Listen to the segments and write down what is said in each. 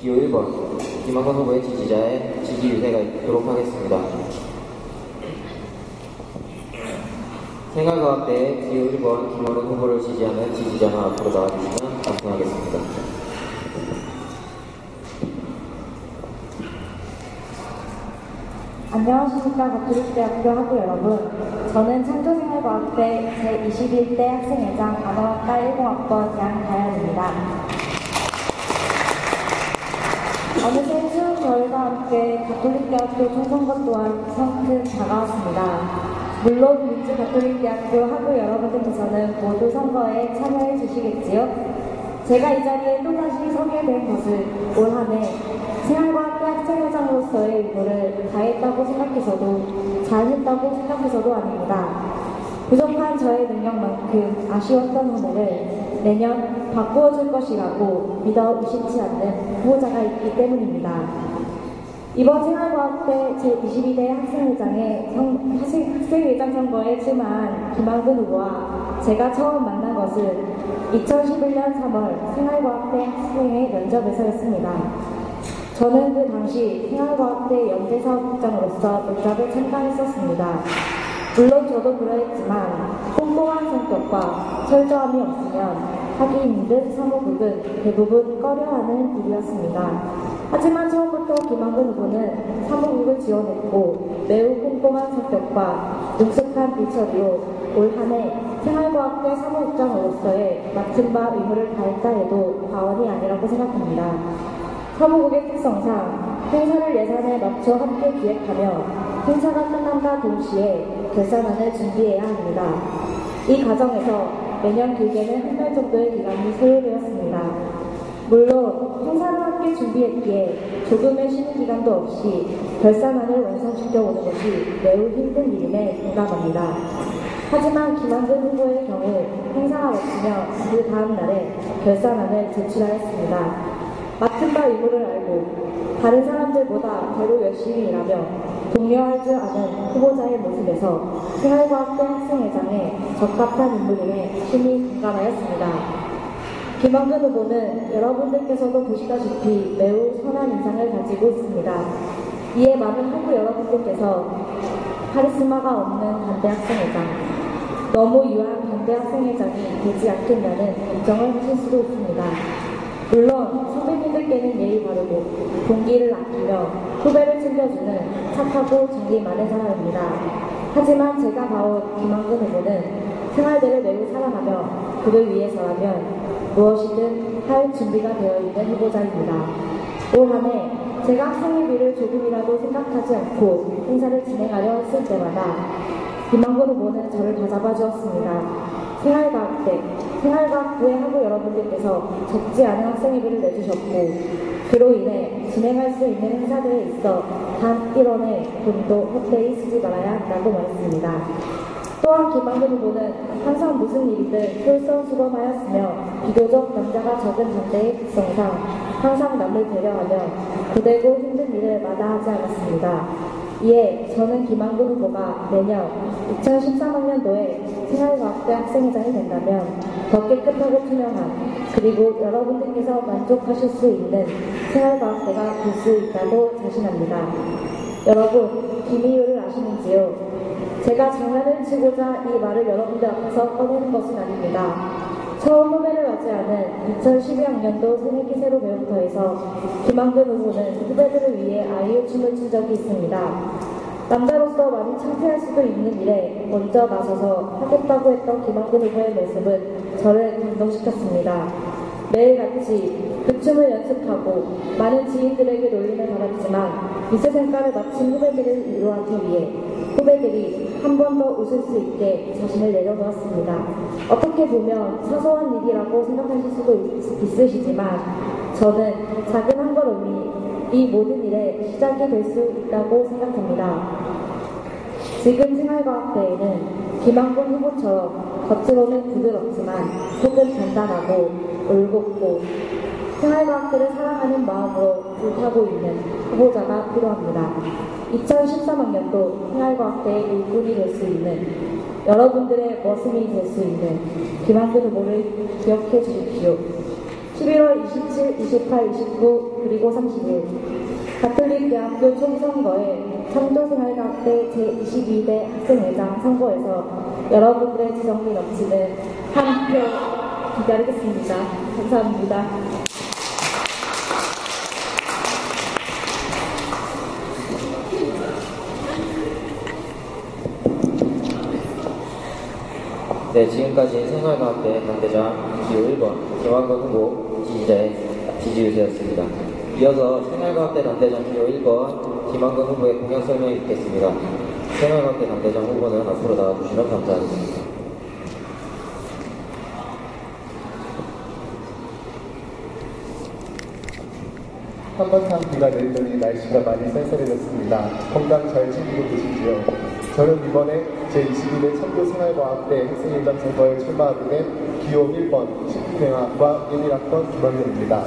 기호 1번 김학원 후보의 지지자의 지지 유세가 있도록 하겠습니다. 생활과학대의 기호 1번 김학원 후보를 지지하는 지지자는 앞으로 나와주시면 감사하겠습니다. 안녕하십니까 가톨릭대학교 학우 여러분 저는 창조생활과학대 제21대 학생회장 간호학과 10학번 양다현입니다 어느새 추운 겨울과 함께 가톨릭대학교 총선거 또한 성큼 다가왔습니다 물론 민주 가톨릭대학교 학우 여러분들께서는 모두 선거에 참여해 주시겠지요? 제가 이 자리에 또다시 서게 된 것은 올 한해 생활과학대 학생회장으로서의 의무를 다했다고 생각해서도 잘했다고 생각해서도 아닙니다. 부족한 저의 능력만큼 아쉬웠던 한 해를 내년 바꾸어줄 것이라고 믿어 의심치 않는 후보자가 있기 때문입니다. 이번 생활과학 대 제22대 학생회장의 성, 학생회장 선거에 출마한 김한근 후보와 제가 처음 만난 것은 2011년 3월 생활과학대 학생회 면접에서였습니다. 저는 그 당시 생활과학대 연대사업국장으로서 면접에 참가했었습니다. 물론 저도 그러했지만 꼼꼼한 성격과 철저함이 없으면 하기 힘든 사무국은 대부분 꺼려하는 일이었습니다. 하지만 처음부터 김한근 후보는 사무국을 지원했고 매우 꼼꼼한 성격과 능숙한 일처리로 올 한해 생활과학대 사무국장으로서의 맡은 바 의무를 다했다 해도 과언이 아니라고 생각합니다. 사무국의 특성상 행사를 예산에 맞춰 함께 기획하며 행사가 끝남과 동시에 결산안을 준비해야 합니다. 이 과정에서 매년 길게는 한 달 정도의 기간이 소요되었습니다. 물론 행사를 함께 준비했기에 조금의 쉬는 기간도 없이 결산안을 완성시켜 오는 것이 매우 힘든 일임에 공감합니다. 하지만 김한근 후보의 경우 행사가 마치며 그 다음 날에 결산안을 제출하였습니다. 맡은 바 의무를 알고 다른 사람들보다 더로 열심히 일하며 독려할 줄 아는 후보자의 모습에서 생활과학대 학생회장에 적합한 인물임에 심히 공감하였습니다. 김한근 후보는 여러분들께서도 보시다시피 매우 선한 인상을 가지고 있습니다. 이에 많은 학부 여러분들께서 카리스마가 없는 반대 학생회장, 너무 유한 반대 학생회장이 되지 않겠냐는 걱정을 하실 수도 있습니다. 물론 선배님들께는 예의 바르고 동기를 아끼며 후배를 챙겨주는 착하고 정이 많은 사람입니다. 하지만 제가 봐온 김한근 후보는 생활대를 매우 사랑하며 그를 위해서라면 무엇이든 할 준비가 되어 있는 후보자입니다. 올 한해 제가 학생회비를 조금이라도 생각하지 않고 행사를 진행하려 했을 때마다 김한근 후보는 저를 다잡아 주었습니다. 생활과학대, 생활과학부의 학우 여러분들께서 적지 않은 학생회비를 내주셨고 그로 인해 진행할 수 있는 행사들에 있어 단 1원의 돈도 헛되이 쓰지 말아야 한다고 말했습니다. 또한 김한근 후보는 항상 무슨 일이든 솔선수범하였으며 비교적 남자가 적은 반대의 특성상 항상 남을 배려하며 고되고 힘든 일을 마다하지 않았습니다. 이에 저는 김한근 후보가 내년 2013학년도에 생활과학대 학생회장이 된다면 더 깨끗하고 투명한 그리고 여러분들께서 만족하실 수 있는 생활과학대가 될 수 있다고 자신합니다. 여러분, 김희유를 아시는지요? 제가 장난을 치고자 이 말을 여러분들 앞에서 꺼내는 것은 아닙니다. 처음 후배를 맞이하는 2012학년도 새내기 새로 배움터에서 김한근 후보는 후배들을 위해 아이유 춤을 춘 적이 있습니다. 남자로서 많이 창피할 수도 있는 일에 먼저 나서서 하겠다고 했던 김한근 후보의 모습은 저를 감동시켰습니다. 매일같이 그 춤을 연습하고 많은 지인들에게 놀림을 받았지만 미세 생가를 마친 후배들을 위로하기 위해 후배들이 한 번 더 웃을 수 있게 자신을 내려놓았습니다. 어떻게 보면 사소한 일이라고 생각하실 수도 있, 있으시지만 저는 작은 한 걸음이 이 모든 일의 시작이 될 수 있다고 생각합니다. 지금 생활과학대회는 김한근 후보처럼 겉으로는 부드럽지만 속은 단단하고 올곧고 생활과학들을 사랑하는 마음으로 불타고 있는 후보자가 필요합니다. 2013학년도 생활과학대의 일꾼이 될 수 있는 여러분들의 머슴이 될 수 있는 김한근 후보를 기억해 주십시오. 11월 27, 28, 29 그리고 30일 가톨릭 대학교 총선거에 창조생활학대 제22대 학생회장 선거에서 여러분들의 지성이 넘치는 한 표 기다리겠습니다. 감사합니다. 네, 지금까지 생활과학대 당대장 기호 1번 김환건 후보 지지자의 지지율이었습니다. 이어서 생활과학대 당대장 기호 1번 김환건 후보의 공약 설명이 있겠습니다. 생활과학대 당대장 후보는 앞으로 나와주시면 감사하겠습니다. 한바탕 비가 내리더니 날씨가 많이 쌀쌀해졌습니다. 건강 잘 챙기고 계시지요? 저는 이번에 제22대 청교생활과학대 학생회장 선거에 출마하게 된 기호 1번 식품영양과 1학번 김원현입니다.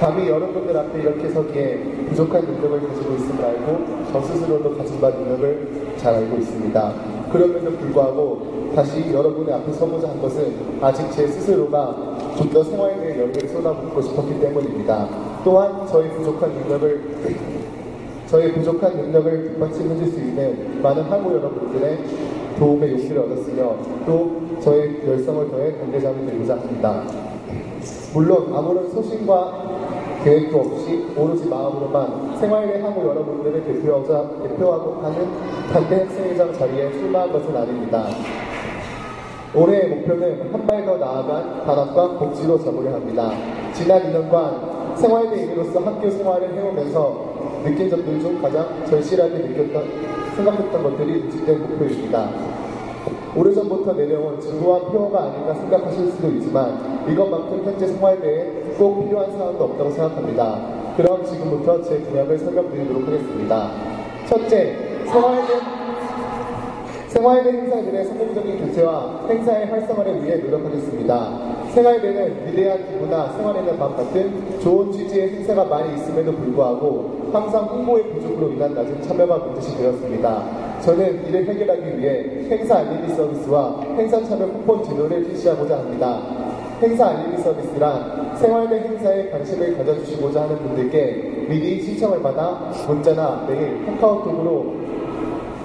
감히 여러분들 앞에 이렇게 서기에 부족한 능력을 가지고 있음을 알고 저 스스로도 가진 바 능력을 잘 알고 있습니다. 그럼에도 불구하고 다시 여러분의 앞에 서고자 한 것은 아직 제 스스로가 좀 더 생활에 대해 열의를 쏟아붓고 싶었기 때문입니다. 또한 저의 부족한 능력을 저의 부족한 능력을 뒷받침해줄 수 있는 많은 학우 여러분들의 도움의 용기를 얻었으며 또 저의 열성을 더해 관계자를 되고자 합니다. 물론 아무런 소신과 계획도 없이 오로지 마음으로만 생활의 하고 여러분들을 대표하자, 대표하고 하는 반대 학생회장 자리에 출마한 것은 아닙니다. 올해의 목표는 한 발 더 나아간 단합과 복지로 잡으려 합니다. 지난 2년간 생활대 인으로서 학교 생활을 해오면서 느낀 점들 중 가장 절실하게 느꼈던, 생각했던 것들이 인식된 목표입니다. 오래전부터 내려온 진부한 표어가 아닌가 생각하실 수도 있지만 이것만큼 현재 생활대에 꼭 필요한 사항도 없다고 생각합니다. 그럼 지금부터 제 공약을 설명드리도록 하겠습니다. 첫째, 생활대 생활대 행사들의 성공적인 교체와 행사의 활성화를 위해 노력하겠습니다. 생활대는 위대한 기부나 생활에는 밤 같은 좋은 취지의 행사가 많이 있음에도 불구하고 항상 홍보의 부족으로 인한 낮은 참여가 문제시 되었습니다. 저는 이를 해결하기 위해 행사 알림이 서비스와 행사 참여 쿠폰 제도를 실시하고자 합니다. 행사 알림이 서비스란 생활대 행사에 관심을 가져주시고자 하는 분들께 미리 신청을 받아 문자나 메일, 카카오톡으로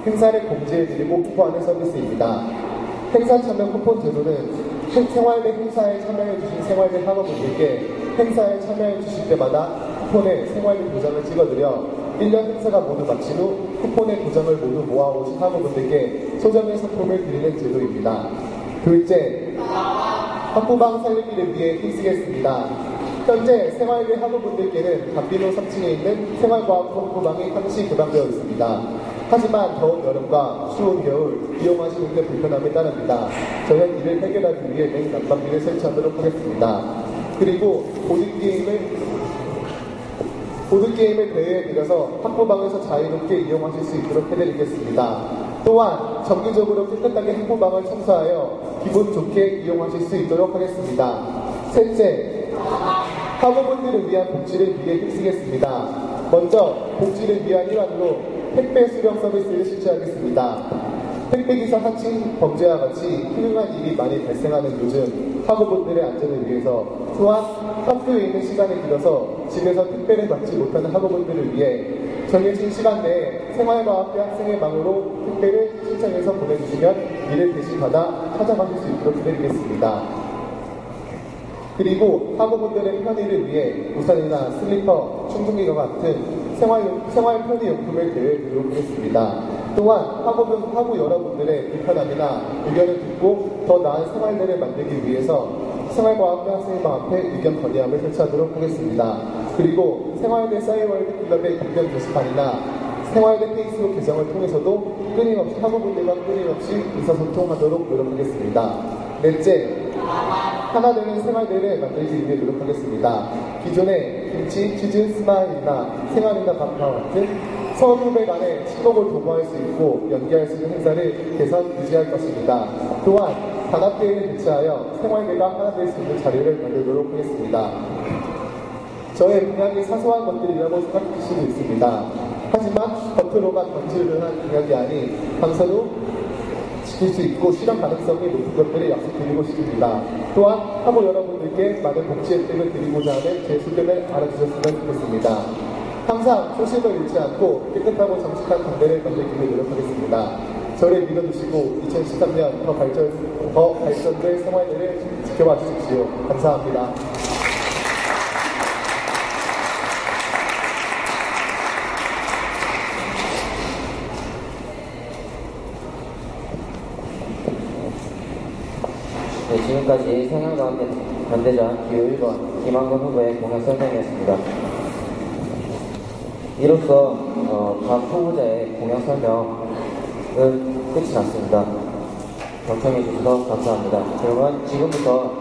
행사를 공지해드리고 쿠폰하는 서비스입니다. 행사 참여 쿠폰 제도는 생활대 행사에 참여해주신 생활대 학원분들께 행사에 참여해주실 때마다 쿠폰에 생활대 도장을 찍어드려 1년 행사가 모두 마친 후 쿠폰의 도장을 모두 모아오신 학우분들께 소정의 상품을 드리는 제도입니다. 둘째, 학부방 살리기를 위해 힘쓰겠습니다. 현재 생활대 학우분들께는 감비로 3층에 있는 생활과학 학부방이 항시 개방되어 있습니다. 하지만 더운 여름과 추운 겨울 이용하시는 데 불편함이 따릅니다. 저는 이를 해결하기 위해 냉 난방비를 설치하도록 하겠습니다. 그리고 보드게임을 보드게임을 대회에 들여서 학부방에서 자유롭게 이용하실 수 있도록 해드리겠습니다. 또한 정기적으로 깨끗하게 학부방을 청소하여 기분 좋게 이용하실 수 있도록 하겠습니다. 셋째, 학우분들을 위한 복지를 위해 힘쓰겠습니다. 먼저 복지를 위한 일환으로 택배 수령 서비스를 실시하겠습니다. 택배기사 하층 범죄와 같이 훌륭한 일이 많이 발생하는 요즘 학우분들의 안전을 위해서 또한 학교에 있는 시간에 들어서 집에서 택배를 받지 못하는 학우분들을 위해 정해진 시간 내에 생활과학대 학생의 방으로 택배를 신청해서 보내주시면 이를 대신 받아 찾아가실 수 있도록 해드리겠습니다. 그리고 학우분들의 편의를 위해 우산이나 슬리퍼, 충전기와 같은 생활, 생활 편의용품을 대여해드리도록 하겠습니다. 또한 학우분, 학우 여러분들의 불편함이나 의견을 듣고 더 나은 생활들을 만들기 위해서 생활과학대 학생방 앞에 의견 건의함을 설치하도록 하겠습니다. 그리고 생활대 사이월드 클럽의 의견 게시판이나 생활대 페이스북 계정을 통해서도 끊임없이 학우분들과 끊임없이 의사소통하도록 노력하겠습니다. 넷째, 하나 되는 생활대를 만들기 위해 노력하겠습니다. 기존의 김치, 치즈, 스마일이나 생활이나 밥과 같은 서후배 간의 친목을 도모할 수 있고 연계할 수 있는 행사를 개선 유지할 것입니다. 또한 단합대회를 개최하여 생활대가 하나 될 수 있는 자리를 만들도록 하겠습니다. 저의 공약이 사소한 것들이라고 생각할 수도 있습니다. 하지만 겉으로만 던지르는 공약이 아닌 후 지킬 수 있고 실현 가능성이 높은 것들을 약속드리고 싶습니다. 또한 학우 여러분들께 많은 복지 혜택을 드리고자 하는 제 소견을 알아주셨으면 좋겠습니다. 항상 초심을 잃지 않고 깨끗하고 정직한 관계를 만들기를 노력하겠습니다. 저를 믿어주시고 2013년 더 발전, 더 발전될 생활들을 지켜봐 주십시오. 감사합니다. 네, 지금까지 생활가운데 반대장 기호 1번 김한건 후보의 공약 설명이었습니다. 이로써 어, 각 후보자의 공약 설명은 끝이 났습니다. 경청해 주셔서 감사합니다. 그러면 지금부터